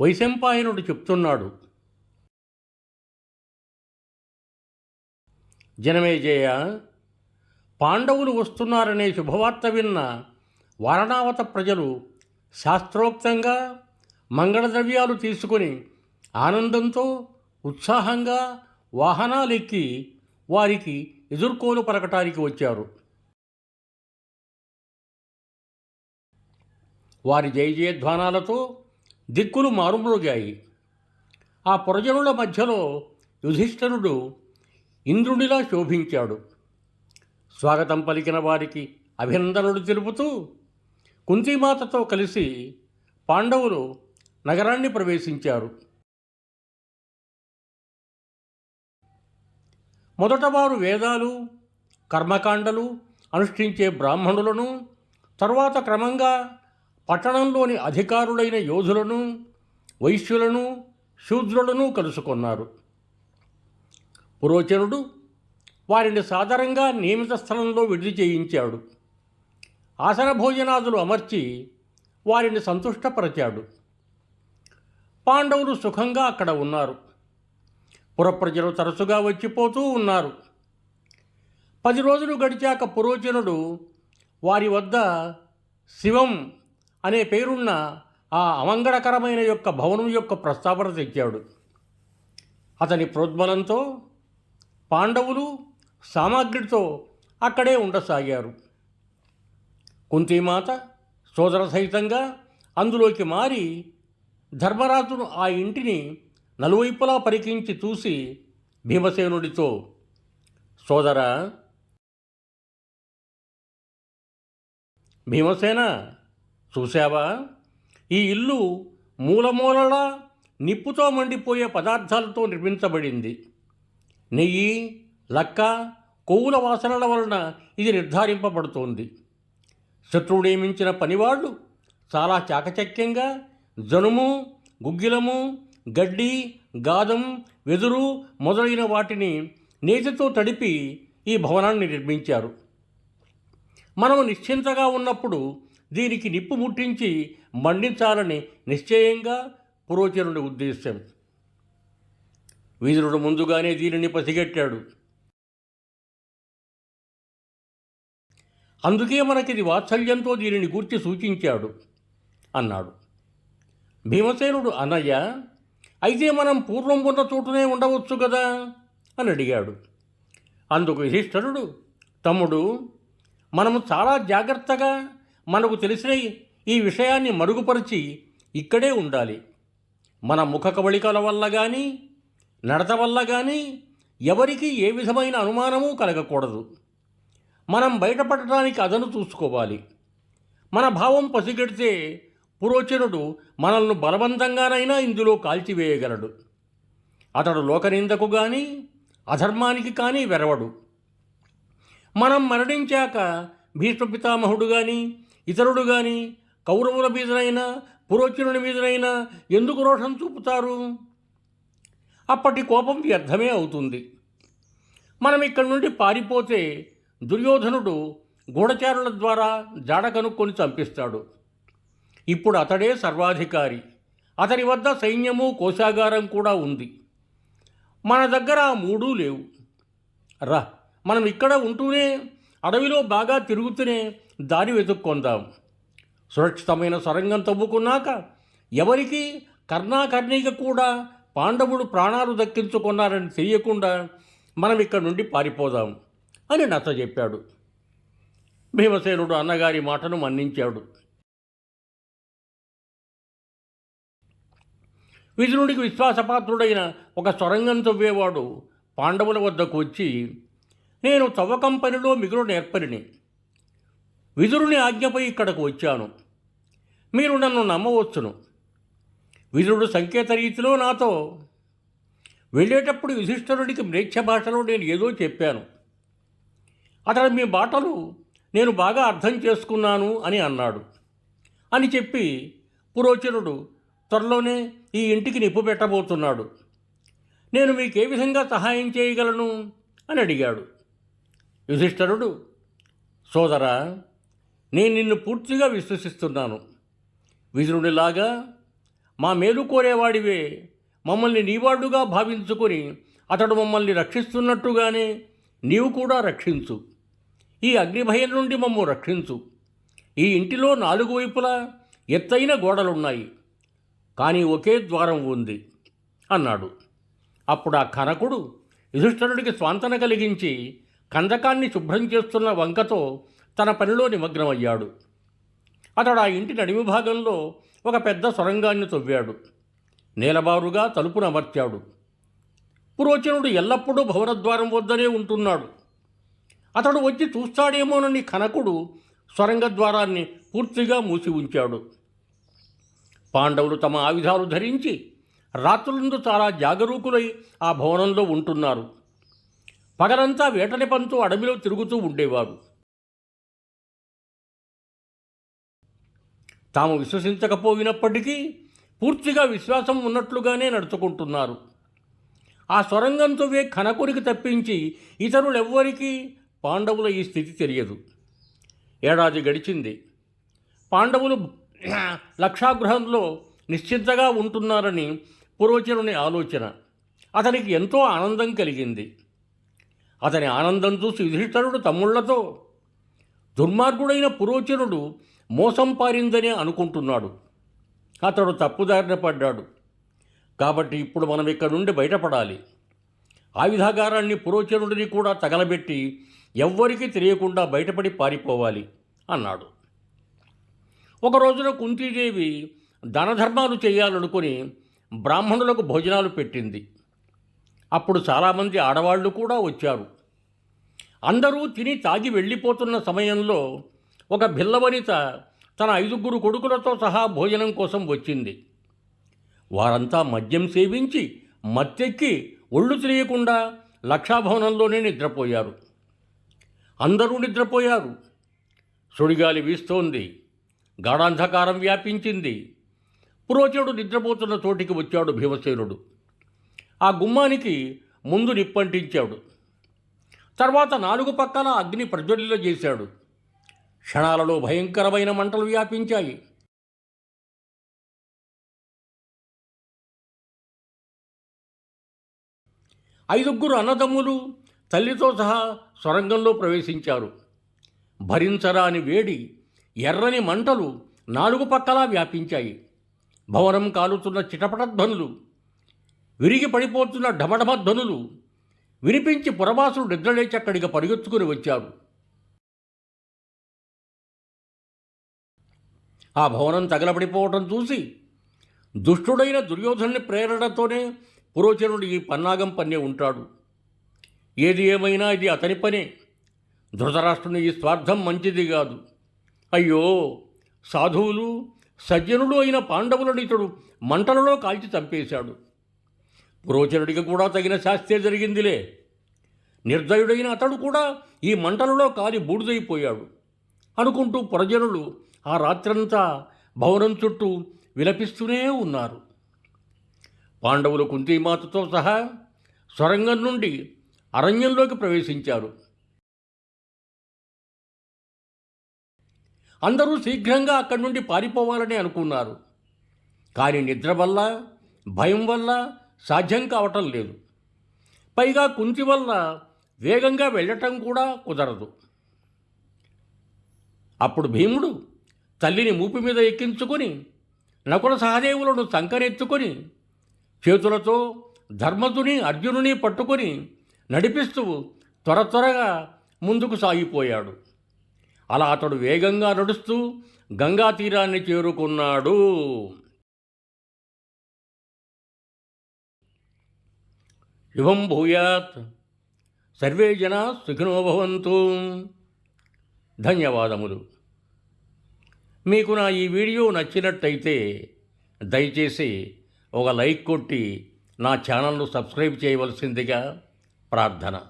వైశంపాయనుడు చెప్తున్నాడు. జనమేజయ పాండవులు వస్తున్నారనే శుభవార్త విన్న వారణావత ప్రజలు శాస్త్రోక్తంగా మంగళద్రవ్యాలు తీసుకొని ఆనందంతో ఉత్సాహంగా వాహనాలెక్కి వారికి ఎదుర్కోలు పలకటానికి వచ్చారు. వారి జయజయధ్వానాలతో దిక్కులు మారుమ్రోగాయి. ఆ పురజనుల మధ్యలో యుధిష్ఠరుడు ఇంద్రునిలా శోభించాడు. స్వాగతం పలికిన వారికి అభినందనలు తెలుపుతూ కుంతీమాతతో కలిసి పాండవులు నగరాన్ని ప్రవేశించారు. మొదట వారు వేదాలు కర్మకాండలు అనుష్ఠించే బ్రాహ్మణులను తరువాత క్రమంగా పట్టణంలోని అధికారులైన యోధులను వైశ్యులను శూద్రులను కలుసుకున్నారు. పురోచనుడు వారిని సాధారణంగా నియమిత స్థలంలో విడిది చేయించాడు. ఆసన భోజనాదులు అమర్చి వారిని సంతుష్టపరచాడు. పాండవులు సుఖంగా అక్కడ ఉన్నారు. పురప్రజలు తరచుగా వచ్చిపోతూ ఉన్నారు. పది రోజులు గడిచాక పురోచనుడు వారి వద్ద శివం అనే పేరున్న ఆ అమంగళకరమైన యొక్క భవనం యొక్క ప్రస్తావన తెచ్చాడు. అతని ప్రోద్బలంతో పాండవులు సామాగ్రితో అక్కడే ఉండసాగారు. కుంతీమాత సోదర సహితంగా అందులోకి మారి ధర్మరాజును ఆ ఇంటిని నలువైపులా పరికించి చూసి భీమసేనుడితో సోదరా భీమసేన చూశావా? ఈ ఇల్లు మూలమూలలా నిప్పుతో మండిపోయే పదార్థాలతో నిర్మించబడింది. నెయ్యి లక్క కొవ్వుల వాసనల వలన ఇది నిర్ధారింపబడుతోంది. శత్రువు నియమించిన పనివాళ్ళు చాలా చాకచక్యంగా జనుము గుగ్గిలము గడ్డి గాదం వెదురు మొదలైన వాటిని నేతితో తడిపి ఈ భవనాన్ని నిర్మించారు. మనము నిశ్చింతగా ఉన్నప్పుడు దీనికి నిప్పు ముట్టించి మండించాలని నిశ్చయంగా పురోచరుని ఉద్దేశం వీరుడు ముందుగానే దీనిని పసిగట్టాడు. అందుకే మనకిది వాత్సల్యంతో దీనిని గూర్చి సూచించాడు అన్నాడు. భీమసేనుడు అన్నయ్య అయితే మనం పూర్వం ఉన్న చోటునే ఉండవచ్చు కదా అని అడిగాడు. అందుకు యుధిష్ఠరుడు తమ్ముడు మనము చాలా జాగ్రత్తగా మనకు తెలిసిన ఈ విషయాన్ని మరుగుపరిచి ఇక్కడే ఉండాలి. మన ముఖ కవళికల వల్ల కానీ నడత వల్ల కానీ ఎవరికి ఏ విధమైన అనుమానము కలగకూడదు. మనం బయటపడటానికి అదను చూసుకోవాలి. మన భావం పసిగడితే పురోచనుడు మనల్ని బలవంతంగానైనా ఇందులో కాల్చివేయగలడు. అతడు లోకనిందకు కానీ అధర్మానికి కానీ వెరవడు. మనం మరణించాక భీష్మ పితామహుడు కానీ ఇతరుడు కానీ కౌరవుల మీదనైనా పురోచనుని మీదనైనా ఎందుకు రోషం చూపుతారు? అప్పటి కోపం వ్యర్థమే అవుతుంది. మనం ఇక్కడి నుండి పారిపోతే దుర్యోధనుడు గూఢచారుల ద్వారా జాడ కనుక్కొని చంపిస్తాడు. ఇప్పుడు అతడే సర్వాధికారి. అతని వద్ద సైన్యము కోశాగారం కూడా ఉంది. మన దగ్గర ఆ మూడూ లేవు. రా మనం ఇక్కడ ఉంటూనే అడవిలో బాగా తిరుగుతూనే దారి వెతుక్కొందాం. సురక్షితమైన సొరంగం తవ్వుకున్నాక ఎవరికి కర్ణాకర్ణిక కూడా పాండవుడు ప్రాణాలు దక్కించుకున్నారని తెలియకుండా మనం ఇక్కడ నుండి పారిపోదాం అని నత్త చెప్పాడు. భీమసేనుడు అన్నగారి మాటను మన్నించాడు. విదురుడికి విశ్వాసపాత్రుడైన ఒక సొరంగం తవ్వేవాడు పాండవుల వద్దకు వచ్చి నేను తవ్వకం పనిలో మిగులు నేర్పరిని విదురుని ఆజ్ఞపై ఇక్కడకు వచ్చాను. మీరు నన్ను నమ్మవచ్చును. విదురుడు సంకేత రీతిలో నాతో వెళ్ళేటప్పుడు యుధిష్ఠరుడికి మ్రేచ్ఛ భాషలో నేను ఏదో చెప్పాను. అతడు మీ బాటలు నేను బాగా అర్థం చేసుకున్నాను అని అన్నాడు. అని చెప్పి పురోచనుడు త్వరలోనే ఈ ఇంటికి నిప్పు పెట్టబోతున్నాడు. నేను మీకు ఏ విధంగా సహాయం చేయగలను? అని అడిగాడు. యుధిష్ఠరుడు సోదరా నేను నిన్ను పూర్తిగా విశ్వసిస్తున్నాను. విదురుడిలాగా మా మేలు కోరేవాడివే. మమ్మల్ని నీవాడుగా భావించుకొని అతడు మమ్మల్ని రక్షిస్తున్నట్టుగానే నీవు కూడా రక్షించు. ఈ అగ్నిభయం నుండి మమ్ము రక్షించు. ఈ ఇంటిలో నాలుగు వైపులా ఎత్తైన గోడలున్నాయి. కానీ ఒకే ద్వారం ఉంది అన్నాడు. అప్పుడు ఆ కనకుడు యుధిష్ఠరుడికి స్వాంతన కలిగించి కందకాన్ని శుభ్రం చేస్తున్న వంకతో తన పనిలో నిమగ్నమయ్యాడు. అతడు ఆ ఇంటి నడిమి భాగంలో ఒక పెద్ద సొరంగాన్ని తవ్వాడు. నేలబారుగా తలుపును అమర్చాడు. పురోచనుడు ఎల్లప్పుడూ భవనద్వారం వద్దనే ఉంటున్నాడు. అతడు వచ్చి చూస్తాడేమోనని కనకుడు సొరంగ ద్వారాన్ని పూర్తిగా మూసి ఉంచాడు. పాండవులు తమ ఆయుధాలు ధరించి రాత్రులందు చాలా జాగరూకులై ఆ భవనంలో ఉంటున్నారు. పగలంతా వేటని పంతు అడవిలో తిరుగుతూ ఉండేవారు. తాము విశ్వసించకపోయినప్పటికీ పూర్తిగా విశ్వాసం ఉన్నట్లుగానే నడుచుకుంటున్నారు. ఆ సొరంగంతోవే కనకుడికి తప్పించి ఇతరులెవ్వరికీ పాండవుల ఈ స్థితి తెలియదు. ఏడాది గడిచింది. పాండవులు లక్షాగృహంలో నిశ్చింతగా ఉంటున్నారని పురోచనుని ఆలోచన. అతనికి ఎంతో ఆనందం కలిగింది. అతని ఆనందం చూసి యుధిష్ఠరుడు తమ్ముళ్ళతో దుర్మార్గుడైన పురోచనుడు మోసం పారిందనే అనుకుంటున్నాడు. అతడు తప్పుదారిన పడ్డాడు. కాబట్టి ఇప్పుడు మనం ఇక్కడ నుండి బయటపడాలి. ఆయుధాగారాన్ని పురోచనుడిని కూడా తగలబెట్టి ఎవ్వరికీ తెలియకుండా బయటపడి పారిపోవాలి అన్నాడు. ఒక రోజున కుంతీదేవి ధనధర్మాలు చేయాలనుకుని బ్రాహ్మణులకు భోజనాలు పెట్టింది. అప్పుడు చాలామంది ఆడవాళ్ళు కూడా వచ్చారు. అందరూ తిని తాగి వెళ్ళిపోతున్న సమయంలో ఒక భిల్లవనిత తన ఐదుగురు కొడుకులతో సహా భోజనం కోసం వచ్చింది. వారంతా మద్యం సేవించి మత్తెక్కి ఒళ్ళు తెలియకుండా లక్షాభవనంలోనే నిద్రపోయారు. అందరూ నిద్రపోయారు. సుడిగాలి వీస్తోంది. గాఢాంధకారం వ్యాపించింది. పురోచనుడు నిద్రపోతున్న చోటికి వచ్చాడు భీమసేనుడు. ఆ గుమ్మానికి ముందు నిప్పంటించాడు. తర్వాత నాలుగు పక్కల అగ్ని ప్రజ్వలిలో చేశాడు క్షణాలలో భయంకరమైన మంటలు వ్యాపించాయి. ఐదుగురు అన్నదమ్ములు తల్లితో సహా సొరంగంలో ప్రవేశించారు. భరించరాని వేడి ఎర్రని మంటలు నాలుగు పక్కలా వ్యాపించాయి. భవనం కాలుతున్న చిటపటధ్వనులు విరిగి పడిపోతున్న ఢమఢమధ్వనులు వినిపించి పురవాసులు నిద్రలేచి అక్కడికి పరిగెత్తుకుని వచ్చారు. ఆ భవనం తగలబడిపోవటం చూసి దుష్టుడైన దుర్యోధనుని ప్రేరణతోనే పురోచనుడు ఈ పన్నాగం పన్నే ఉంటాడు. ఏది ఏమైనా ఇది అతని పనే. ధృతరాష్ట్రుని ఈ స్వార్థం మంచిది కాదు. అయ్యో సాధువులు సజ్జనుడు అయిన పాండవులను ఇతడు మంటలలో కాల్చి చంపేశాడు. పురోచనుడికి కూడా తగిన శాస్త్రే జరిగిందిలే. నిర్దయుడైన అతడు కూడా ఈ మంటలలో కాలి బూడిదైపోయాడు. అనుకుంటూ పురజనులు ఆ రాత్రంతా భవనం చుట్టూ విలపిస్తూనే ఉన్నారు. పాండవులు కుంతీమాతతో సహా సొరంగం నుండి అరణ్యంలోకి ప్రవేశించారు. అందరూ శీఘ్రంగా అక్కడి నుండి పారిపోవాలని అనుకున్నారు. కానీ నిద్ర వల్ల భయం వల్ల సాధ్యం కావటం లేదు. పైగా కుంతి వల్ల వేగంగా వెళ్ళటం కూడా కుదరదు. అప్పుడు భీముడు తల్లిని మూపి మీద ఎక్కించుకొని నకుల సహదేవులను సంకనెత్తుకొని చేతులతో ధర్మతుని అర్జునుని పట్టుకొని నడిపిస్తూ త్వర త్వరగా ముందుకు సాగిపోయాడు. అలా అతడు వేగంగా నడుస్తూ గంగా తీరాన్ని చేరుకున్నాడు. శుభం భూయాత్. సర్వే జనా సుఖినోభవంతు ధన్యవాదములు. మీకు నా ఈ వీడియో నచ్చినట్టయితే దయచేసి ఒక లైక్ కొట్టి నా ఛానల్ను సబ్స్క్రైబ్ చేయవలసిందిగా ప్రార్థన.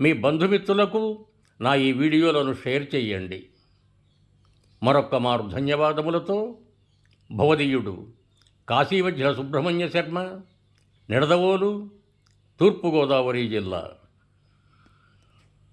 మీ బంధుమిత్రులకు నా ఈ వీడియోలను షేర్ చేయండి. మరొక్క మారు ధన్యవాదములతో భవదీయుడు కాశీవజ్ర సుబ్రహ్మణ్య శర్మ నిడదవోలు తూర్పుగోదావరి జిల్లా.